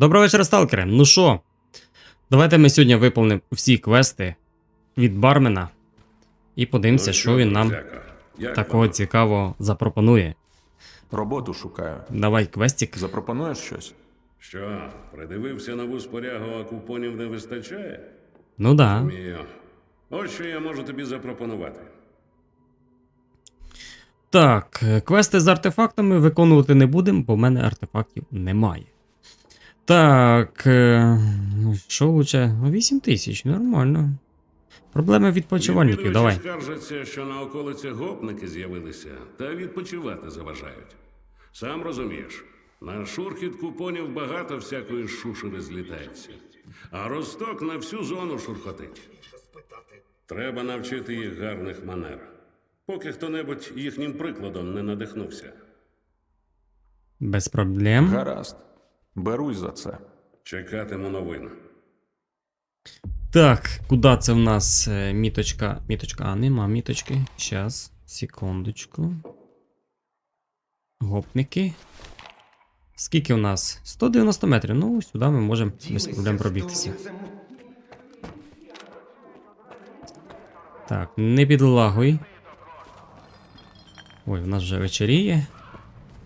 Доброго вечора, сталкери. Ну що, давайте ми сьогодні виповнимо всі квести від бармена і подивимося, Ну що він нам такого цікавого запропонує. Роботу шукаю. Давай квестик. Запропонуєш щось? Що, придивився нову спорягу, а купонів не вистачає? Ну да. Мію. Ось що я можу тобі запропонувати. Так, квести з артефактами виконувати не будемо, бо в мене артефактів немає. Так, е, що лучше? 8 тисяч, нормально. Проблеми відпочивальників, давай. скаржаться, що на околицях гопники з'явилися та відпочивати заважають. Сам розумієш, на шурхіт купонів багато всякої шушери злітається, а росток на всю зону шурхотить. Треба навчити їх гарних манер, поки хто-небудь їхнім прикладом не надихнувся. Без проблем. Гаразд. Берусь за це. Чекатиму новин. Так, куди це в нас е, міточка? Міточка, а нема міточки. Щас, секундочку. Гопники. Скільки у нас? 190 метрів. Ну, сюди ми можемо без проблем пробігтися. Так, не підлагуй. Ой, в нас вже вечеріє.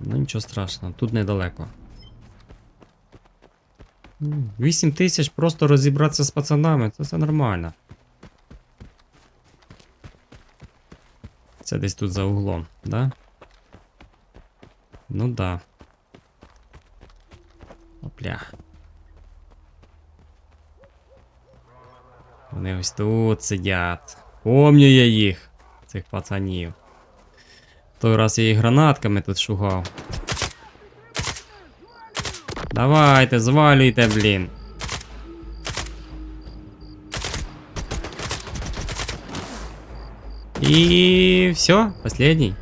Ну нічого страшного, тут недалеко. 8 тисяч просто розібратися з пацанами, це все нормально. Це десь тут за углом, да? Ну да. Опля. Вони ось тут сидять. Помню я їх, цих пацанів. Той раз я їх гранатками тут шугав. Давайте, звалюйте, блін. І все, последній.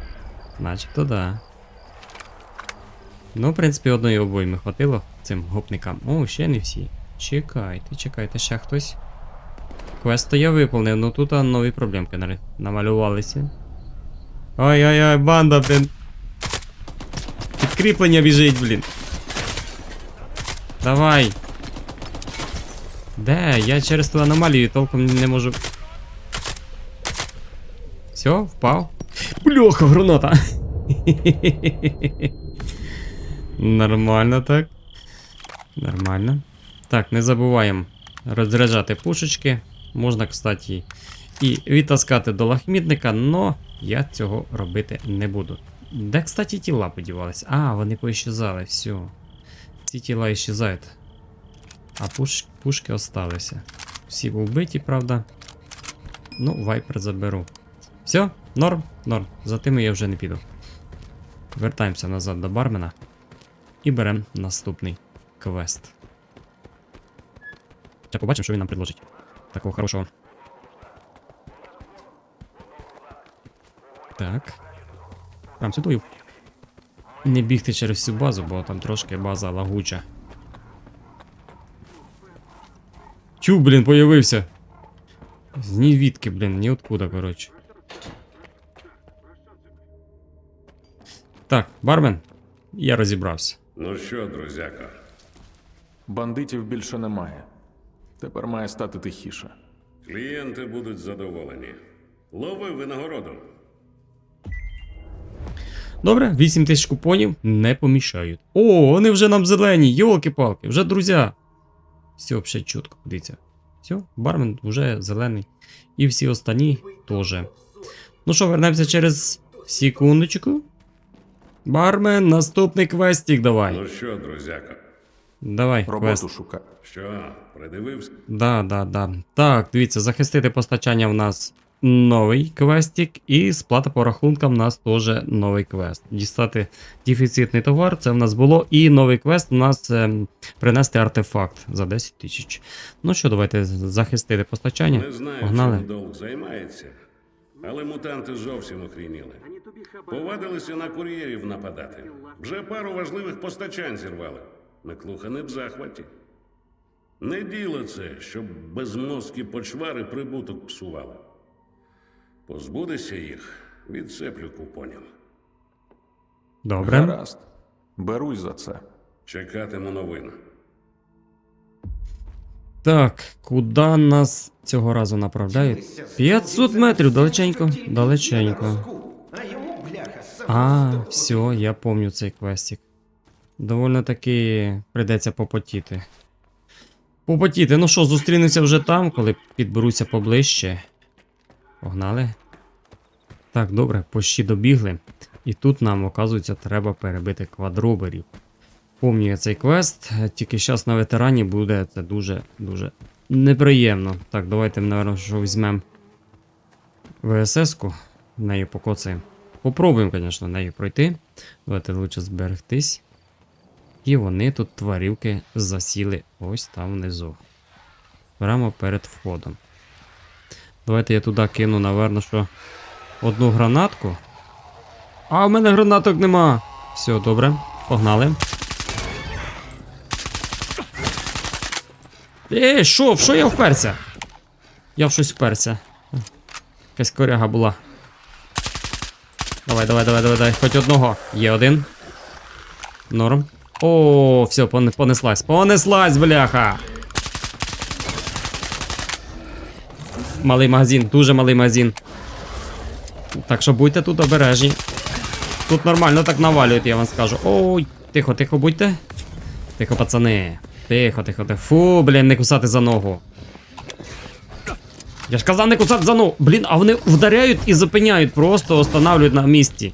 Начебто да. Ну, в принципі, одної обойми хватило цим гопникам. О, ще не всі. Чекайте, чекайте, ще хтось. Квест то я виповнив, ну тут нові проблемки намалювалися. Ой-ой-ой, банда, блін. Підкріплення біжить, блін. Давай. Де? Я через ту аномалію толком не можу. Все, впав. Бляха, граната. Нормально так. Нормально. Так, не забуваємо розряджати пушечки. Можна, кстати, і відтаскати до лахмітника, но я цього робити не буду. Де, кстати, тіла подівались? А, вони поіщезали, все. Ці тіла іщезають. А пуш, пушки осталися. Всі вбиті, правда. Ну, вайпер заберу. Все, норм, норм. За тими я вже не піду. Вертаємося назад до бармена. І беремо наступний квест. Зараз побачимо, що він нам предложить. Такого хорошого. Так. Прям сюди. Не бігти через всю базу, бо там трошки база лагуча. Чу, блін, появився. З блін, ніоткуда, коротше. Так, бармен, я розібрався. Ну що, друзяко, Бандитів більше немає. Тепер має стати тихіше. клієнти будуть задоволені. Лови винагороду. Добре, 8 тисяч купонів не помішають. О, вони вже нам зелені, йолки-палки, вже друзі. Все, взагалі чітко, дивіться. Все, бармен вже зелений. І всі останні теж. Ну що, вернемося через секундочку. Бармен, наступний квестик давай. Ну що, друзяко, Давай, Роботу квест. шукаю. що, придивився? Да, да, да. Так, дивіться, захистити постачання в нас новий квестик, і сплата по рахункам в нас теж новий квест. Дістати дефіцитний товар, це в нас було. І новий квест у нас ем, принести артефакт за 10 тисяч. Ну що, давайте захистити постачання. Не знаю, Погнали. чим долг займається, але мутанти зовсім охрініли. Повадилися на кур'єрів нападати. Вже пару важливих постачань зірвали. Миклуха не в захваті. Не діло це, щоб безмозкі почвари прибуток псували. Позбудешся їх, відсеплю купонів. Добре. Гаразд. Берусь за це. Чекатиму новин. Так, куди нас цього разу направляють? 500 метрів, далеченько, далеченько. А, все, я помню цей квестик. Довольно таки прийдеться попотіти. Попотіти. Ну що, зустрінемося вже там, коли підберуся поближче. Погнали. Так, добре, почти добігли. І тут нам, оказується, треба перебити квадроберів. Помню я цей квест, тільки зараз на ветерані буде це дуже-дуже неприємно. Так, давайте, напевно, що візьмемо ВСС-ку, нею покоцаємо. Попробуємо, звісно, нею пройти. Давайте лучше зберегтись. І вони тут тварюки засіли ось там внизу. Прямо перед входом. Давайте я туди кину, напевно, що одну гранатку. А, в мене гранаток нема. Все, добре, погнали. Ей, що, в що я вперся? Я в щось вперся. Якась коряга була. Давай, давай, давай, давай, давай. Хоч одного. Є один. Норм. О, все, понеслась. Понеслась, бляха. Малий магазин, дуже малий магазин. Так що будьте тут обережні. Тут нормально так навалюють, я вам скажу. Ой, тихо, тихо будьте. Тихо, пацани. Тихо, тихо, тихо. Фу, блін, не кусати за ногу. Я ж казав не кусати за ногу. Блін, а вони вдаряють і зупиняють, просто останавлюють на місці.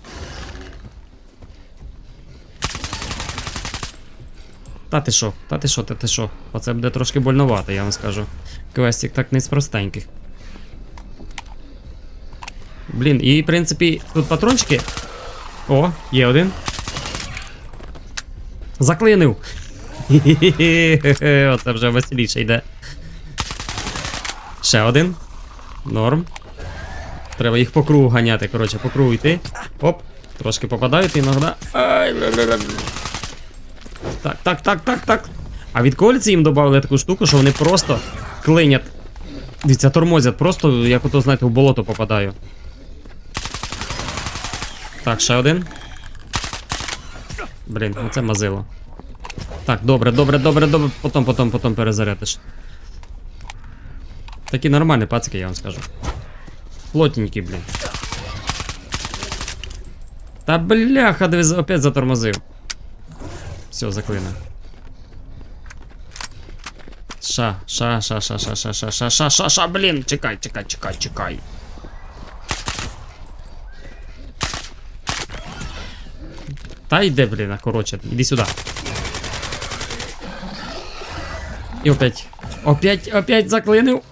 Та ти що, та ти що, та ти що? Оце буде трошки больновато, я вам скажу. Квестик так не з простеньких. Блін, і в принципі, тут патрончики. О, є один. Заклинив. Оце вже веселіше йде. Ще один. Норм. Треба їх по кругу ганяти, коротше, по кругу йти. Оп, трошки попадають іноді. Ай. Так, так, так, так, так. А від кольці їм додали таку штуку, що вони просто клинять. Дивіться, тормозять, просто, як ото, знаєте, в болото попадаю. Так, ще один. Блін, оце мазило. Так, добре, добре, добре, добре. Потом, потом, потом перезарядиш. Такі нормальні пацики, я вам скажу. Плотненькі, блін. Та бляха, дивись, опять затормозив. Все, заклина. Ша, ша, ша, ша, ша, ша, ша, ша, ша, ша, ша, блін, чекай, чекай, чекай, чекай. Та йде, блін, а, коротше, іди сюди. І опять. Опять, опять заклинив.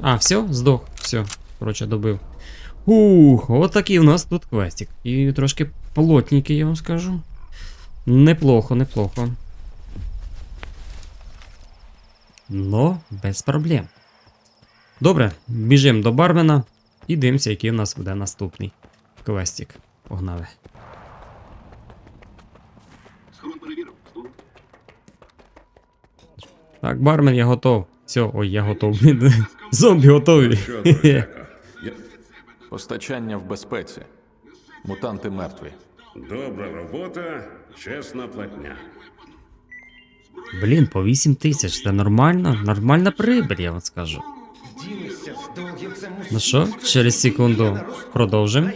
А, все, здох, все, коротше, добив. Ух, от такий у нас тут квестик. І трошки плотненький, я вам скажу. Неплохо, неплохо. Но без проблем. Добре, біжимо до бармена і дивимося, який у нас буде наступний квестик. Погнали. Так, бармен, я готов. Все, ой, я готов. Зомбі готові. Я... Постачання в безпеці. Мутанти мертві. Добра робота, чесна платня. Блін, по 8 тисяч, це нормально? Нормальна прибиль, я вам скажу. Ну що, через секунду продовжимо.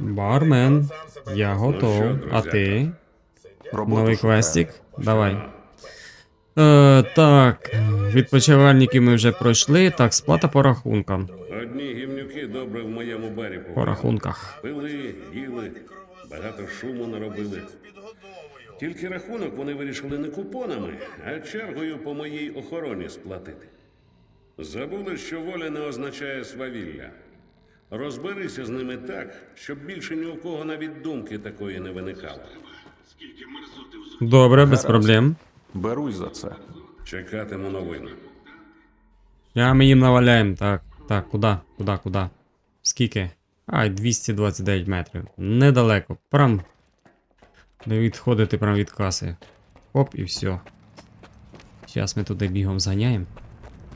Бармен, я готов. А ти? Роботу Новий шукаю. квестик? Давай. Е, так, відпочивальники ми вже пройшли. Так, сплата по рахункам. Одні гімнюки добре в моєму барі По рахунках. Пили, їли, багато шуму наробили. Тільки рахунок вони вирішили не купонами, а чергою по моїй охороні сплатити. Забули, що воля не означає свавілля. Розберися з ними так, щоб більше ні у кого навіть думки такої не виникало. Добре, без проблем. Берусь за це. Чекатиму новин. Я ми їм наваляємо. Так, так, куди? Куди, куди? Скільки? Ай, 229 метрів. Недалеко. Прям. Не відходити прям від каси. Оп, і все. Зараз ми туди бігом зганяємо.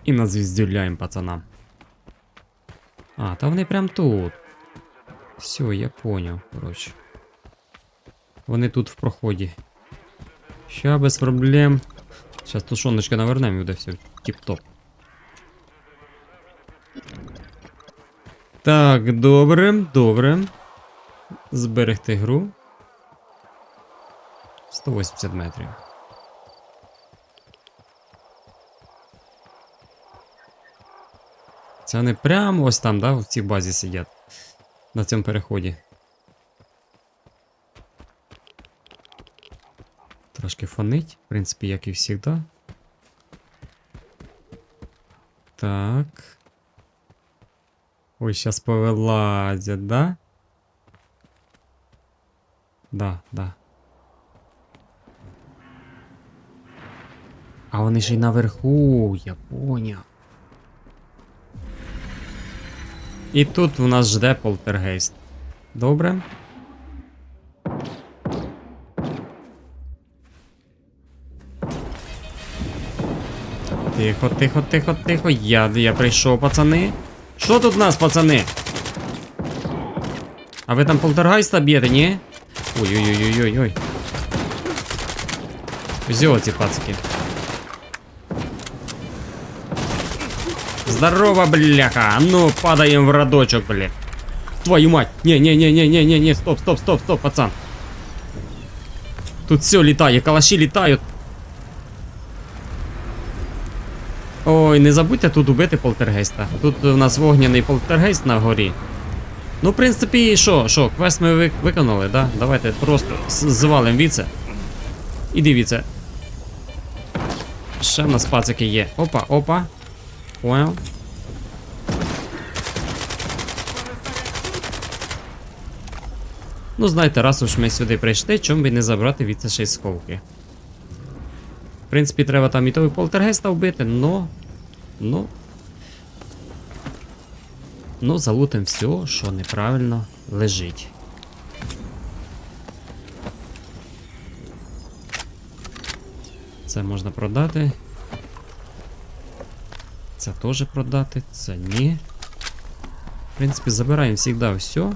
І назвіздюляємо пацанам. А, та вони прям тут. Все, я поняв, коротше. Вони тут в проході. Ща без проблем. Зараз тушоночка навернемо і буде все тіп-топ. Так, добре, добре. Зберегти гру. 180 метрів. Це вони прямо ось там, да, в цій базі сидять. На цьому переході. Трошки фонить, в принципі, як і завжди. Так. Ой, сейчас повилазять, да? Да, да. А вони ж і наверху, я поняв. І тут у нас жде полтергейст. Добре. Тихо, тихо, тихо, тихо. Я, я прийшов, пацани. Що тут у нас, пацани? А ви там полтергайста б'єте, ні? Ой-ой-ой-ой-ой. Взял ці пацики. Здорово, бляха! Ну, падаем в родочок, бля. Твою мать! Не-не-не-не-не-не-не, стоп, стоп, стоп, стоп, пацан. Тут все летает, калаши летают. Ой, не забудьте тут убити полтергейста. Тут у нас вогняний полтергейст на горі. Ну, в принципі, що, що, квест ми ви- виконали, да? Давайте просто звалим віце. І дивіться. Ще в нас пацики є. Опа, опа. Понял. Ну, знаєте, раз уж ми сюди прийшли, чому би не забрати від ще й сховки. В принципі, треба там і того полтергейста вбити, но. Ну. Ну, залутим все, що неправильно лежить. Це можна продати. Це теж продати, це ні. В принципі, забираємо завжди все.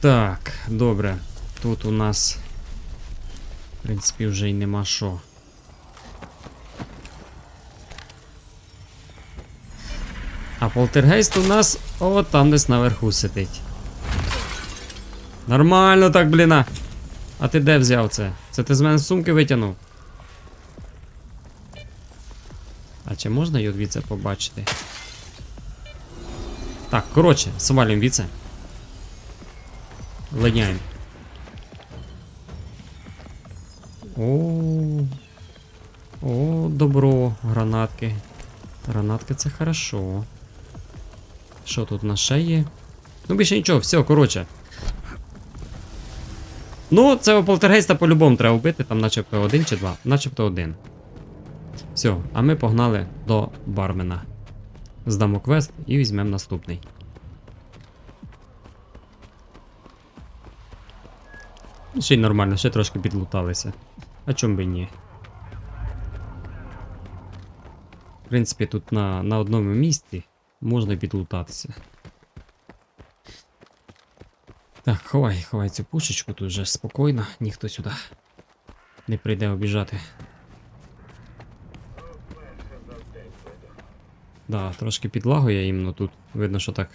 Так, добре. Тут у нас. В принципі, вже й нема що. А полтергейст у нас о там десь наверху сидить. Нормально так, бліна. А ти де взяв це? Це ти з мене сумки витягнув? Чи можна його від це побачити? Так, коротше, свалим віце. Линяємо. О, о, добро, гранатки. Гранатки це хорошо. Що тут на є? Ну більше нічого, все, коротше. Ну, цього полтергейста по-любому треба вбити, там начебто один чи два, начебто один. Все, а ми погнали до бармена. Здамо квест і візьмемо наступний. Ну, Ще й нормально, ще трошки підлуталися. А чом би ні? В принципі, тут на, на одному місці можна підлутатися. Так, ховай, ховай цю пушечку, тут вже спокійно, ніхто сюди не прийде обіжати. Да, трошки підлагує іменно тут. Видно, що так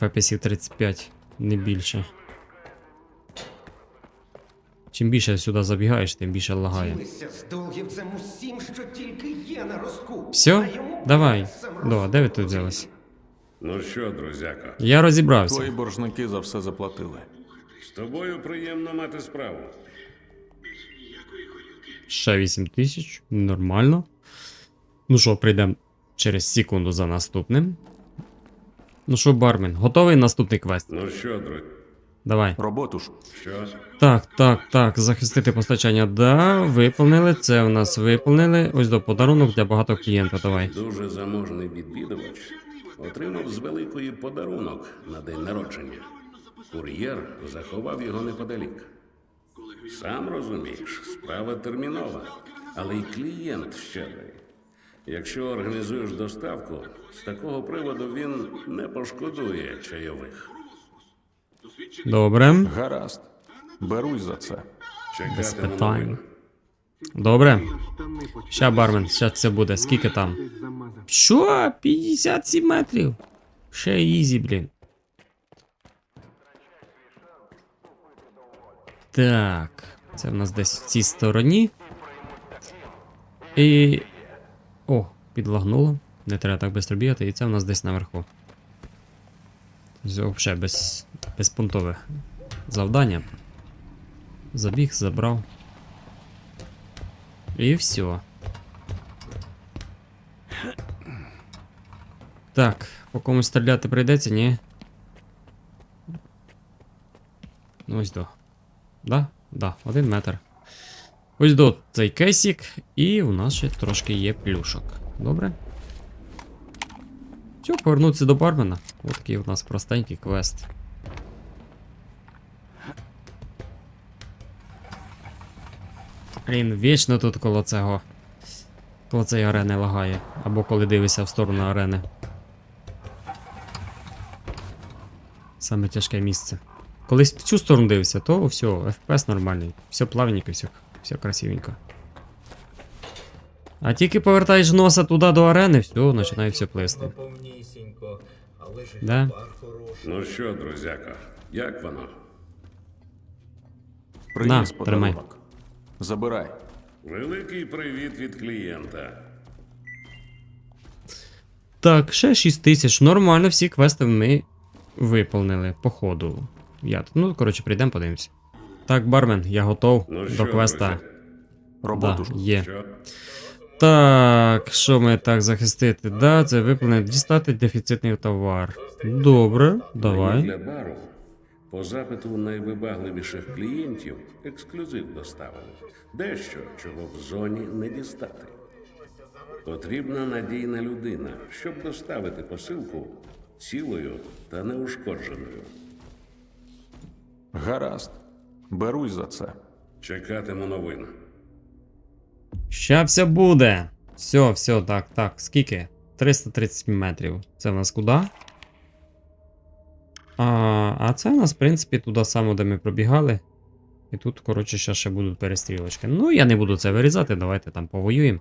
FPS 35, не більше. Чим більше сюди забігаєш, тим більше лагає. Все? Давай. До, де ви тут взялись? Ну що, друзяко, Я розібрався. Твої боржники за все заплатили. з тобою приємно мати справу. Ще 8 тисяч. Нормально. Ну що, прийдемо через секунду за наступним. Ну що, бармен, готовий наступний квест? Ну що, друзі, Давай. Роботу ж. що? Так, так, так. Захистити постачання. Да, виповнили. Це в нас виповнили. Ось до подарунок для багато клієнта. Давай. Дуже заможний відвідувач отримав з великої подарунок на день народження. Кур'єр заховав його неподалік. Сам розумієш, справа термінова, але й клієнт щедрий. Якщо організуєш доставку, з такого приводу він не пошкодує чайових. Добре. Гаразд. Берусь за це. Без питань. новин. Добре. Ща, бармен, ща це буде. Скільки там? Що? 57 метрів? Ще ізі, блін. Так. Це в нас десь в цій стороні. І. О, підлагнуло. Не треба так швидко бігати, і це в нас десь наверху. Взагалі без, безпунктове завдання. Забіг, забрав. І все. Так, по комусь стріляти прийдеться, ні? Ну ось до. Да? Да, один метр. Ось до цей кейсик, і у нас ще трошки є плюшок. Добре? Все, повернутися до бармена. Ось такий у нас простенький квест. Блін, вічно тут коло цього. Коло цієї арени лагає. Або коли дивишся в сторону арени. Саме тяжке місце. Колись в цю сторону дивишся, то все, FPS нормальний. Все плавненько, все, все красивенько. А тільки повертаєш носа туди до арени, все, починає все ж Да. Ну що, друзяко, як воно? Приніс На, тримай. подарунок. Забирай. Великий привіт від клієнта. Так, ще 6 тисяч. Нормально, всі квести ми виповнили по ходу. Я ну, коротше, прийдемо, подивимось. Так, бармен, я готов Ну до що, квеста. Роботу Да, є. що? Так, що ми так захистити? Да, це виповнити, дістати дефіцитний товар. Добре, давай. Для бару по запиту найвибагливіших клієнтів ексклюзив доставили. Дещо, чого в зоні не дістати. Потрібна надійна людина, щоб доставити посилку цілою та неушкодженою. Гаразд. Берусь за це. Чекатиму новин. Ща все буде. Все, все, так, так. Скільки? 330 метрів. Це в нас куди? А, а це в нас, в принципі, туди само, де ми пробігали. І тут, коротше, ще, ще будуть перестрілочки. Ну, я не буду це вирізати, давайте там повоюємо.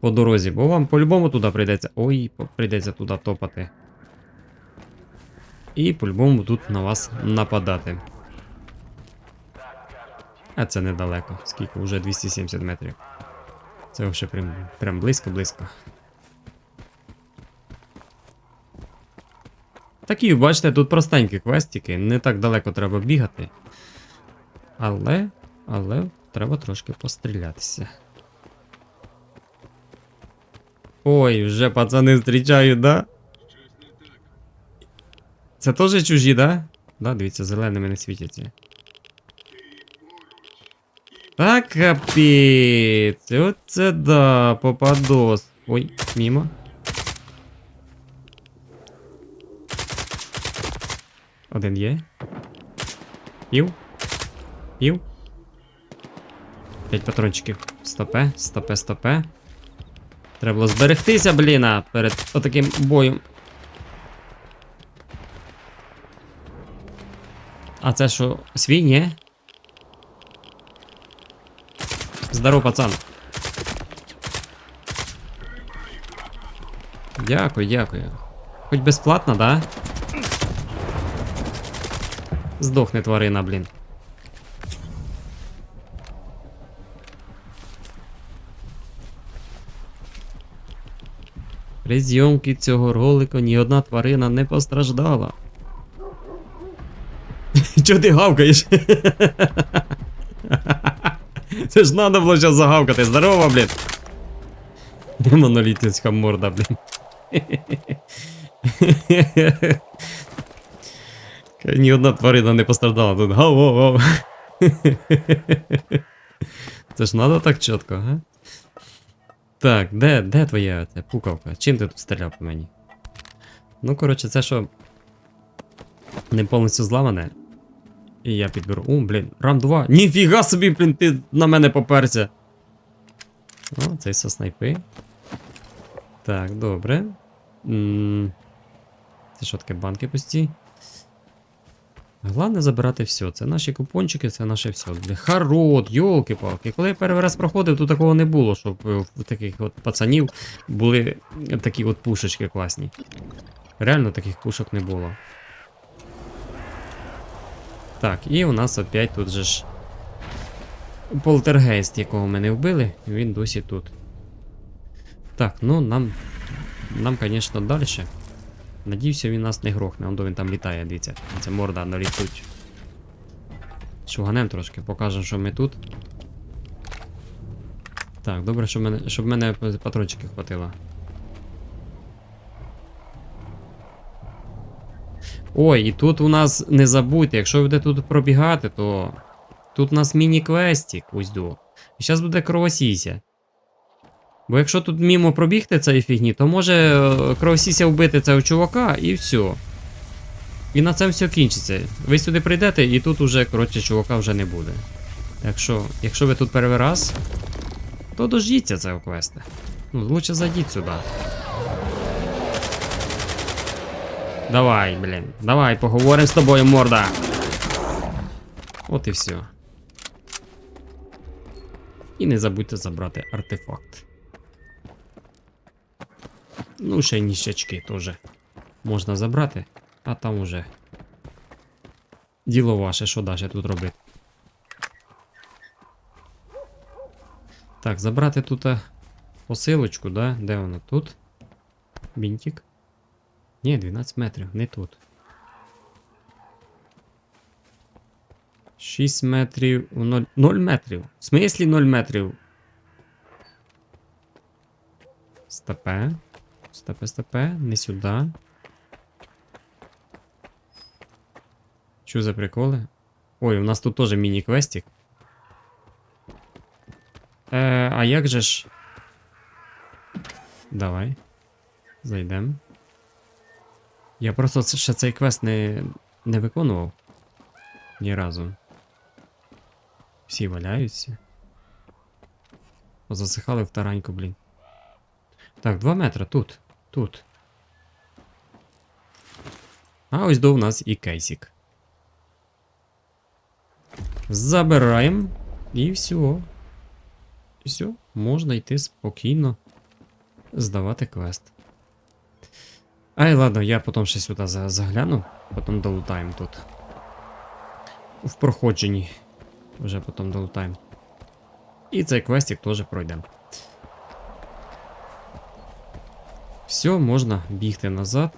По дорозі, бо вам по-любому туди прийдеться. Ой, прийдеться туди топати. І по-любому тут на вас нападати. А це недалеко. Скільки? Уже 270 метрів. Це вже прям, прям близько-близько. Такі, бачите, тут простенькі квестики, не так далеко треба бігати. Але, але треба трошки пострілятися. Ой, вже пацани зустрічають, да? Це теж чужі, да? Да, дивіться, зеленими не світяться. Та капець, оце да, попадос. Ой, мимо. Один є. Пів. Пів. П'ять патрончиків. Стопе, стопе, стопе. Треба було зберегтися, бліна, перед отаким боєм. А це що, свій, ні? Здоров, пацан. Дякую, дякую. Хоч безплатно, да? Здохне тварина, блін. При зйомці цього ролику ні одна тварина не постраждала. Чого ти гавкаєш? Це ж надо було зараз загавкати. Здорово, блін. Монолітницька морда, блін. Ні одна тварина не постраждала тут. Гав-гав-гав. Це ж надо так чітко, га? Так, де, де твоя ця пукавка? Чим ти тут стріляв по мені? Ну, коротше, це що. Не повністю зламане. І я підберу. О, блін, рам 2. Ніфіга собі, блін, ти на мене поперся. О, цей со снайпи. Так, добре. Це що таке банки пусті? Головне забирати все. Це наші купончики, це наше все. Харот, йолки-палки. Коли я перший раз проходив, то такого не було, щоб е, в таких от пацанів були такі от пушечки класні. Реально таких пушок не було. Так, і у нас опять тут же ж. Полтергейст, якого ми не вбили, він досі тут. Так, ну нам. Нам, звісно, далі. Надіюся, він нас не грохне. Он він там літає, дивіться. Це морда налітуть. Шуганем трошки, покажемо, що ми тут. Так, добре, щоб мене, щоб мене патрончиків хватило. Ой, і тут у нас не забудьте, якщо ви будете тут пробігати, то тут у нас міні-квестик, ось до. І зараз буде кровосіся. Бо якщо тут мімо пробігти цієї фігні, то може е, кровосіся вбити цього чувака і все. І на цьому все кінчиться. Ви сюди прийдете, і тут уже, коротше, чувака вже не буде. Так що, якщо ви тут перший раз, то дождіться цього квеста. Ну, лучше зайдіть сюди. Давай, блін. Давай, поговоримо з тобою, морда. От і все. І не забудьте забрати артефакт. Ну, ще й ніщачки теж можна забрати, а там уже. Діло ваше, що далі тут робити. Так, забрати тут посилочку, да? Де вона? Тут? Бінтик? Ні, 12 метрів, не тут. 6 метрів. 0, 0 метрів. В смислі 0 метрів. Стопе. Стопе, стопе, не сюди. Що за приколи? Ой, у нас тут теж міні-квестик. Е, а як же ж. Давай. Зайдемо. Я просто ще цей квест не, не виконував. Ні разу. Всі валяються. Засихали в тараньку, блін. Так, 2 метри тут. Тут. А ось до у нас і кейсик. Забираємо. І все. Все, можна йти спокійно здавати квест. Ай, ладно, я потім ще сюди загляну, потім долутаємо тут. В проходженні. Вже потім долутаємо. І цей квестик теж пройдемо. Все, можна бігти назад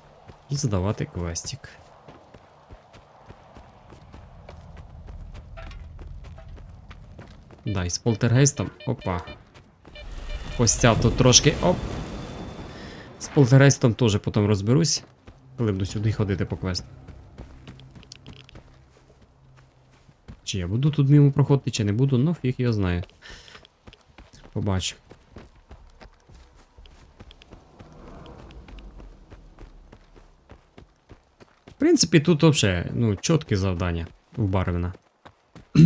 і здавати квестик. Да, і з полтергейстом. Опа. Постяв тут трошки. Оп. Полтергейстом теж потім розберусь, коли буду сюди ходити по квесту. Чи я буду тут мимо проходити, чи не буду, ну фіг я знаю. Побачу. В принципі, тут взагалі, ну, чіткі завдання у Барвіна.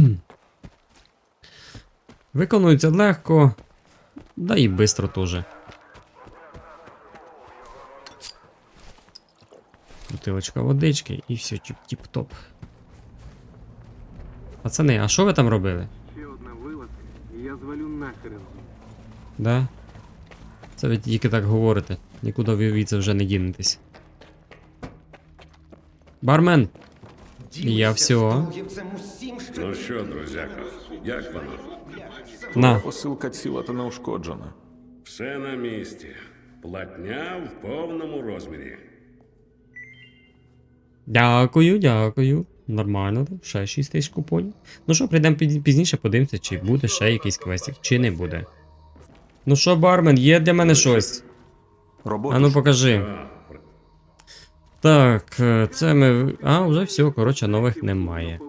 Виконується легко, да і швидко теж. Бутилочка водички і все тіп-топ. Пацани, а що ви там робили? Ще одна вилазка, і я звалю нахрен. Да? Це ви тільки так говорите. Нікуди ви від це вже не дінетесь. Бармен! Я що Ну що, друзяко, як воно? На. Посилка ціла та неушкоджена. Все на місці. Платня в повному розмірі. Дякую, дякую. Нормально, ще 6 тисяч купонів. Ну що, прийдемо пізніше, подивимося, чи буде ще якийсь квестик, чи не буде. Ну що, бармен, є для мене щось? Робота А ну покажи. Так, е, це ми. А, вже все, коротше, нових немає.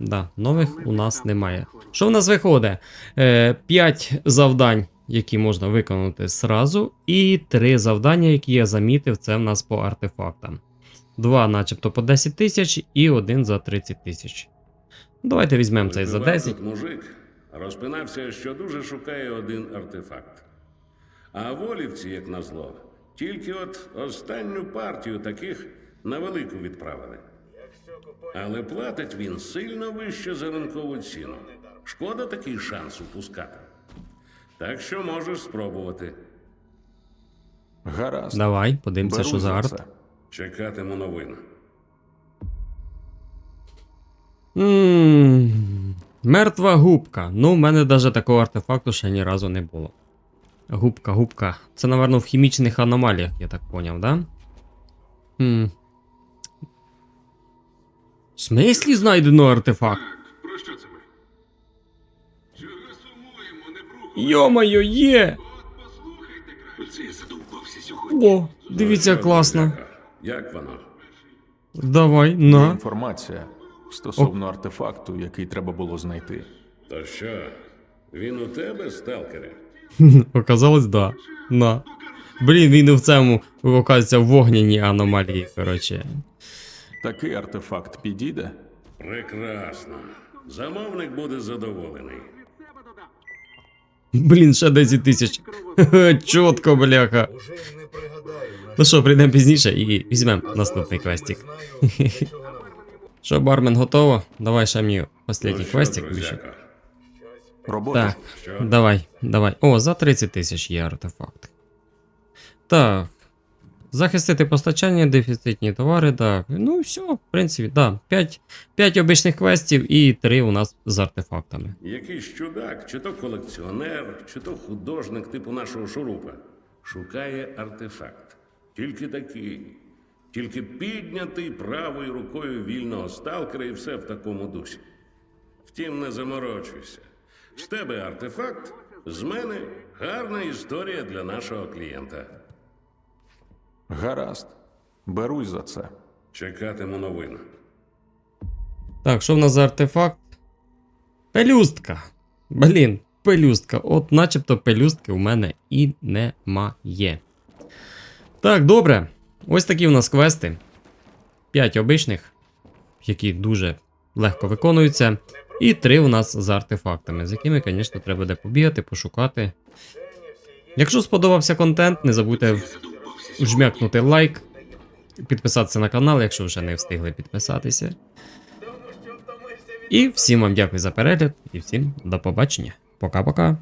Да, нових у нас немає. Що в нас виходить? Е, 5 завдань, які можна виконати зразу, і 3 завдання, які я замітив, це в нас по артефактам. Два, начебто, по 10 тисяч і один за 30 тисяч. Давайте візьмемо цей за 10. тут мужик розпинався, що дуже шукає один артефакт. А волівці, як назло, тільки от останню партію таких на велику відправили. Але платить він сильно вище за ринкову ціну. Шкода такий шанс упускати. Так що можеш спробувати. Гаразд. Давай, подивимося, Беру що за арт. це. Чекатиму новин. Мертва губка. Ну, в мене навіть такого артефакту ще ні разу не було. Губка, губка. Це, напевно, в хімічних аномаліях, я так поняв, да? Хм. В смислі знайдено артефакт? Про що це ми? Чого сумуємо, не бруху? Йо-моє, є! Послухайте краще. О, дивіться, класно. Як воно? Давай, Є на. інформація стосовно артефакту, який треба було знайти. То що? Він у тебе, сталкере? Оказалось, да. На. Блін, він і в цьому, оказується, в вогняній аномалії, коротше. Такий артефакт підійде? Прекрасно. Замовник буде задоволений. Блін, ще 10 тисяч. Чотко, бляха. Ну що, прийдемо пізніше і візьмемо наступний квестик. Що, бармен готово? Давай Ну останній квестик включи. Робота. Так, давай, давай. О, за 30 тисяч є артефакт. Так. Захистити постачання, дефіцитні товари, так. Ну все, в принципі, да. 5, 5 обичних квестів і 3 у нас з артефактами. Якийсь чудак, чи то колекціонер, чи то художник типу нашого шурупа, шукає артефакт. Тільки такий. Тільки піднятий правою рукою вільного сталкера і все в такому дусі. Втім, не заморочуйся. З тебе артефакт, з мене гарна історія для нашого клієнта. Гаразд. Берусь за це. Чекатиму новин. Так, що в нас за артефакт? Пелюстка. Блін, пелюстка. От начебто пелюстки у мене і немає. Так, добре. Ось такі у нас квести. 5 обичних, які дуже легко виконуються. І 3 у нас з артефактами, з якими, звісно, треба буде побігати, пошукати. Якщо сподобався контент, не забудьте вжмякнути лайк, підписатися на канал, якщо вже не встигли підписатися. І всім вам дякую за перегляд і всім до побачення. Пока-пока.